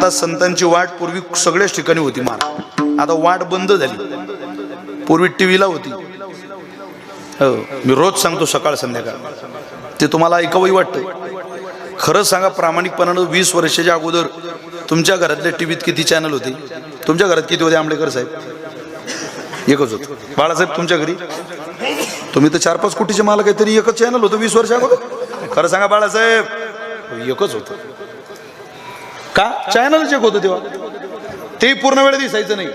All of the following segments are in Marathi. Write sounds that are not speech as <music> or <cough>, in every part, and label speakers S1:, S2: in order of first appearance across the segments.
S1: आता संतांची वाट पूर्वी सगळ्याच ठिकाणी होती महाराज आता वाट बंद झाली. पूर्वी टीव्हीला होती. हो मी रोज सांगतो सकाळ संध्याकाळ. ते तुम्हाला ऐकावंही वाटतं खरं सांगा प्रामाणिकपणानं वीस वर्षाच्या अगोदर तुमच्या घरातल्या टीव्हीत किती चॅनल होते? तुमच्या घरात किती होते आंबेडकर साहेब? एकच होत. बाळासाहेब तुमच्या घरी? तुम्ही तर चार पाच कोटीचे मला काहीतरी एकच चॅनल होतं वीस वर्ष अगोदर. खरं सांगा बाळासाहेब हो, एकच होतं. का? चॅनल चेक होतं तेव्हा. ते पूर्ण वेळ दिसायचं नाही.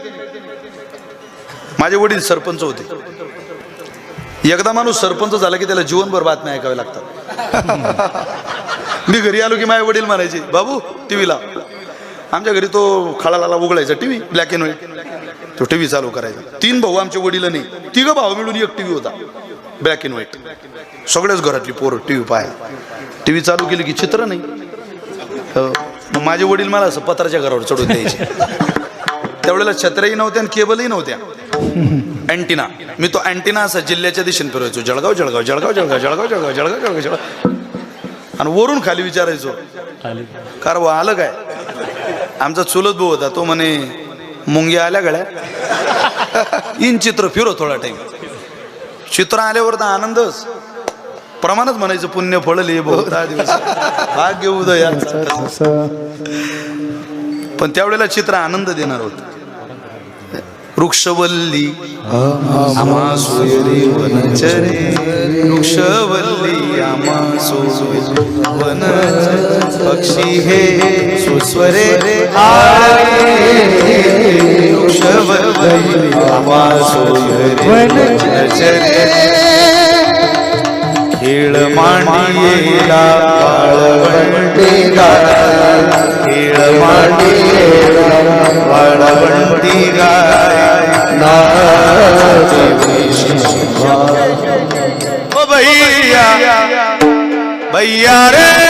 S1: माझे वडील सरपंच होते. एकदा माणूस सरपंच झाला की त्याला जीवनभर बातम्या ऐकाव्या लागतात. मी घरी आलो की माझे वडील म्हणायचे बाबू टी व्हीला आमच्या घरी तो खळाला उघडायचा टीव्ही ब्लॅक अँड व्हाईट तो टीव्ही चालू करायचा. तीन भाऊ आमच्या वडील नाही तिघ भाऊ मिळून एक टीव्ही होता. ब्लॅक अँड व्हाईट सगळ्याच घरातली पोरं टीव्ही टी टीव्ही चालू केली की चित्र नाही. हो. मग माझे वडील मला असं पत्राच्या घरावर चढून द्यायचे. त्यावेळेला छत्र्याही नव्हत्या आणि केबलही नव्हत्या. अँटिना. मी तो अँटिना असा जिल्ह्याच्या दिशेने फिरवायचो. जळगाव जळगाव जळगाव जळगाव जळगाव जळगाव जळगाव जळगाव जळगाव. आणि वरून खाली विचारायचो कार वा आलं काय? आमचा चुलत भाऊ होता. तो म्हणे मुंग्या आल्या गळ्या इन चित्र फिरो थोडा टाइम चित्र आल्यावर तर आनंदच. प्रमाणच म्हणायचं पुण्य फळले दहा दिवस. भाग्य उदय पण त्यावेळेला चित्र आनंद देणार होत. वृक्षवल्ली वनचरे. वृक्षवल्ली पक्षी हे सुस्वरे वृक्षवल्ली आम्हा सोयरे वनचरे. खेळ मांडियेला वाळवंटीला खेळ मांडियेला वाळवंटीला ओ भैया भैया रे.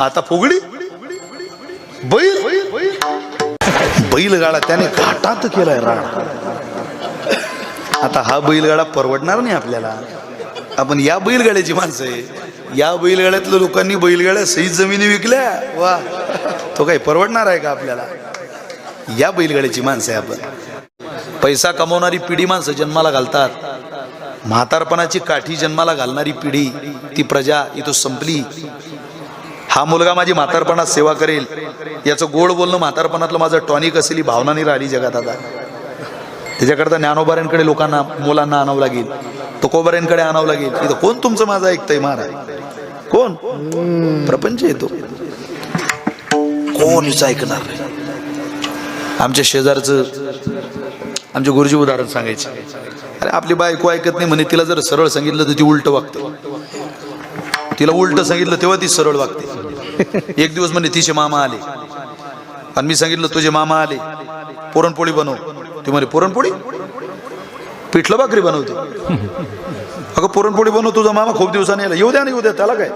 S1: आता फुगडी? बैल? बैलगाडा त्याने घाटात केलाय राड आता हा बैलगाडा परवडणार नाही आपल्याला. आपण या बैलगाड्याची माणसं आहे. या बैलगाड्यातल्या लोकांनी बैलगाड्या सहित जमिनी विकल्या. वा. तो काही परवडणार आहे का आपल्याला? या बैलगाड्याची माणसं आहे आपण. पैसा कमवणारी पिढी माणसं जन्माला घालतात. म्हातारपणाची काठी जन्माला घालणारी पिढी ती प्रजा इथं संपली. हा मुलगा माझी म्हातारपणात सेवा करेल. याचं गोड बोलणं म्हातारपणातलं माझं टॉनिक असेल ही भावना नाही राहिली जगात आता. त्याच्याकरता ज्ञानोबाऱ्यांकडे लोकांना मुलांना आणावं लागेल. तुकोबाऱ्यांकडे आणावं लागेल. इथं कोण तुमचं माझं ऐकतंय महाराज? कोण? प्रपंच येतो कोणीच ऐकणार आमच्या शेजारचं आमचे गुरुजी उदाहरण सांगायचे. अरे आपली बायको ऐकत नाही म्हणे तिला जर सरळ सांगितलं तर ती उलट वागते. तिला उलट सांगितलं तेव्हा ती सरळ वागते. एक दिवस म्हणे तिचे मामा आले. आणि मी सांगितलं तुझे मामा आले. पुरणपोळी बनव. ती म्हणे पुरणपोळी? पिठलं भाकरी बनवते. अगं पुरणपोळी बनव तुझा मामा खूप दिवसांनी आला. येऊ द्या ना येऊ द्या त्याला काय?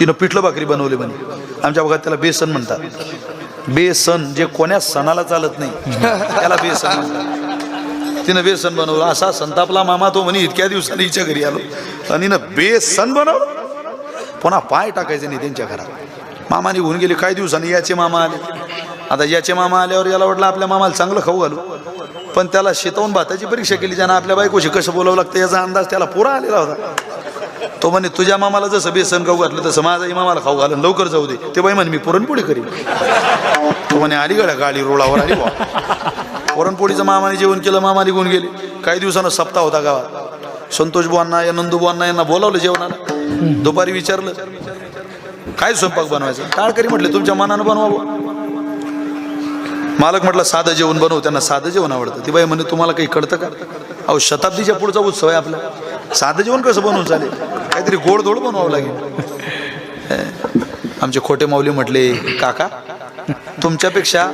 S1: तिनं पिठलं भाकरी बनवली म्हणे. आमच्या भागात त्याला बेसन म्हणतात. बेसन जे कोण्या सणाला चालत नाही त्याला बेसन म्हणतात. तिनं बेसन बनवलं. असा संतापला मामा तो म्हणे इतक्या दिवसाने हिच्या घरी आलो. आणि ना बेसन बनवलं. पुन्हा पाय टाकायचे नाही त्यांच्या घरात. मामा निघून गेले काही दिवसांनी याचे मामा आले. आता याचे मामा आल्यावर याला वाटलं आपल्या मामाला चांगलं खाऊ घालू. पण त्याला शेतवून भाताची परीक्षा केली ज्यानं आपल्या बायकोशी कसं बोलावं लागतं याचा अंदाज त्याला पुरा आलेला होता. तो म्हणे तुझ्या मामाला जसं बेसन खाऊ घातलं तसं माझाही मामाला खाऊ घालून लवकर जाऊ दे. ते बाई म्हणे मी पुरणपोळी करीन. तो म्हणे आली गड्या गाडी रोडावर आली बा. पुरणपोळीचं मामाने जेवण केलं मामा निघून गेले. काही दिवसानं सप्ताह होता गावात. संतोष बुवांना या नंदू बुवांना यांना बोलावलं जेवणाला. दुपारी विचारलं काय स्वयंपाक बनवायचं? टाळकरी म्हटले तुमच्या मनानं बनवावं. मालक म्हटलं साधं जेवण बनवू. त्यांना साधं जेवण आवडतं. ती बाई म्हणे तुम्हाला काही कळतं का? अहो शताब्दीच्या पुढचा उत्सव आहे आपला. साधं जेवण कसं बनवून चालेल? काहीतरी गोडधोड बनवावं लागेल. आमचे खोटे माऊली म्हटले काका तुमच्यापेक्षा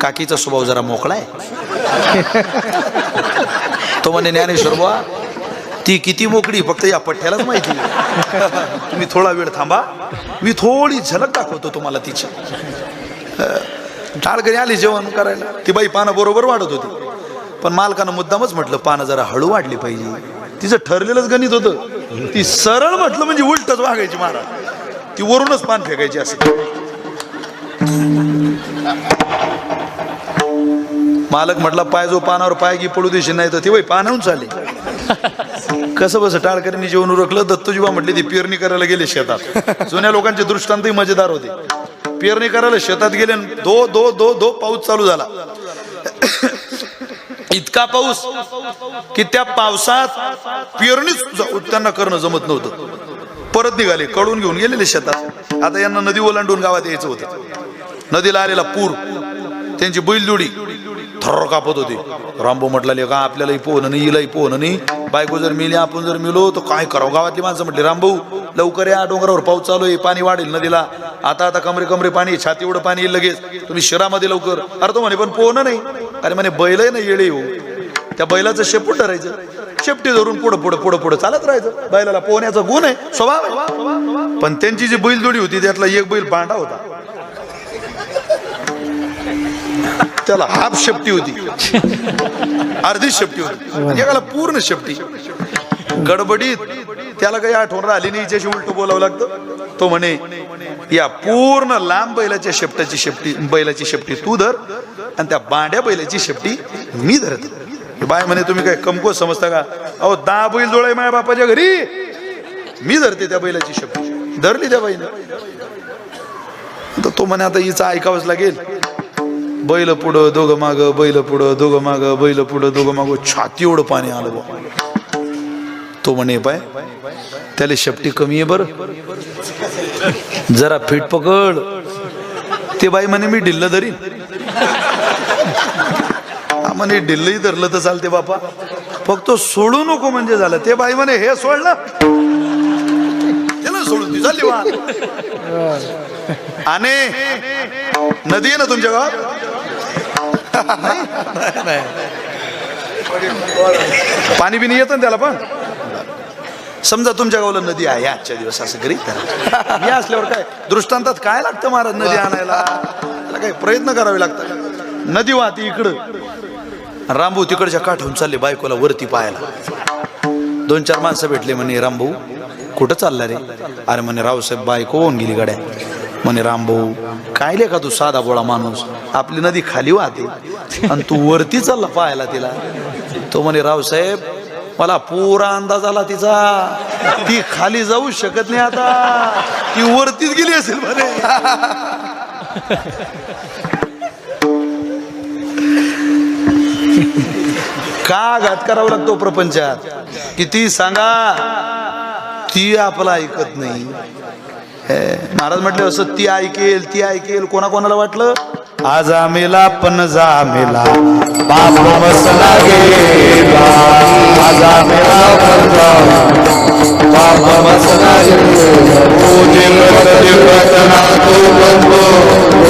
S1: काकीचा स्वभाव जरा मोकळा आहे. तो म्हणे ज्ञानेश्वर बा ती किती मोकळी फक्त या पठ्ठ्यालाच माहिती <laughs> तुम्ही थोडा वेळ थांबा. मी थोडी झलक दाखवतो तुम्हाला तिची. टाळकरी आली जेवण करायला. ती बाई पानं बरोबर वाढत होती. पण मालकानं मुद्दामच म्हटलं पानं जरा हळू वाढली पाहिजे. तिचं ठरलेलंच गणित होतं. ती सरळ म्हटलं म्हणजे उलटच वागायची महाराज ती वरूनच पान फेकायची असे मालक म्हटला पाय जो पानावर पाय गी पडू देशी नाही तर ती बाई पानाहून चालली. कसं बस? टाळकरीने जेवण उरकलं दत्तोजीबा म्हटले ती पेरणी करायला गेले शेतात. जुन्या लोकांचे दृष्टांतही मजेदार होते. पेरणी करायला शेतात गेले दो दो दो दो पाऊस चालू झाला. इतका पाऊस की त्या पावसात पेरणीच त्यांना करणं जमत नव्हतं. परत निघाले कडून घेऊन गेलेले शेतात. आता यांना नदी ओलांडून गावात यायचं होतं. नदीला आलेला पूर त्यांची बैलजोडी. थर कापत होती. रामभाऊ म्हटलं का आपल्यालाही पोहणं नाही हिलाही पोहणं नाही. बायको जर मिली आपण जर मिलो तर काय करावं? गावातली माणसं म्हटली रामभाऊ लवकर या डोंगरावर पाऊस चालू आहे पाणी वाढेल नदीला. आता आता कमरे कमरे पाणी छाती एवढं पाणी येईल लगेच. तुम्ही शहरामध्ये लवकर. अरे तो म्हणे पण पोहणं नाही. अरे म्हणे बैल नाही येळे येऊ हो. त्या बैलाचं शेपूट धरायचं. शेपटी धरून पुढं पुढं पुढं पुढं चालत राहायचं. बैलाला पोहण्याचा गुण आहे स्वभाव पण त्यांची जी बैलजोडी होती त्यातला एक बैल भांडा होता. त्याला हाफ शेपटी होती. अर्धी शेपटी होती. एकाला पूर्ण शेपटी. गडबडीत त्याला काही आठवण राहिली नाही हिच्याशी उलट बोलावं लागतं. तो म्हणे या पूर्ण लांब बैलाच्या शेपटाची शेपटी बैलाची शेपटी तू धर आणि त्या बांड्या बैलाची शेपटी मी धरत. बाय म्हणे तुम्ही काय कमको समजता का? अहो दहा बैल जोडाय माझ्या बापाच्या घरी. मी धरते त्या बैलाची शेपटी. धरली त्या बाईनं. तर तो म्हणे आता हिचं ऐकावंच लागेल. बैल पुढं दोघं माग बैल पुढं दोघं माग बैल पुढं दोघं माग. छाती एवढं पाणी आलं बा. तो म्हणे पाय त्याला शेपटी कमी आहे बर. जरा फिट पकड. ते बाई म्हणे मी ढिल्ल धरीन. हा म्हणे ढिल्लही धरलं तर चालते बापा. फक्त सोडू नको म्हणजे झालं. ते बाई म्हणे हे सोडलं. त्याला सोडून ती आणि नदी आहे ना तुमच्या गावात? पाणी बिनी येतं ना त्याला पण? समजा तुमच्या गावाला नदी आहे आजच्या दिवस असं करीत करा मी असल्यावर काय दृष्टांतात काय लागतं महाराज नदी आणायला? त्याला काही प्रयत्न करावे लागतात. नदी वाहती इकडं. रामभाऊ तिकडच्या काठून चालले बायकोला वरती पाहायला. दोन चार माणसं भेटले म्हणे रामभाऊ कुठं चालला रे? अरे म्हणे रावसाहेब बायको होऊन गेली गड्या. म्हणे रामभाऊ काय लेखा का तू साधा बोळा माणूस? आपली नदी खाली वाहते आणि तू वरती चालला पाहायला तिला. तो म्हणे रावसाहेब मला पुरा अंदाज आला तिचा. ती खाली जाऊ शकत नाही आता. ती वरतीच गेली असेल म्हणे. का घात करावा लागतो प्रपंचात? किती सांगा ती आपला ऐकत नाही. महाराज म्हटले असं ती ऐकेल ती ऐकेल कोणाकोणाला वाटलं? आज आमेला पण जामेला बाप मसला गेला. पण बाप मसला गेला. ओ देव देवतना तो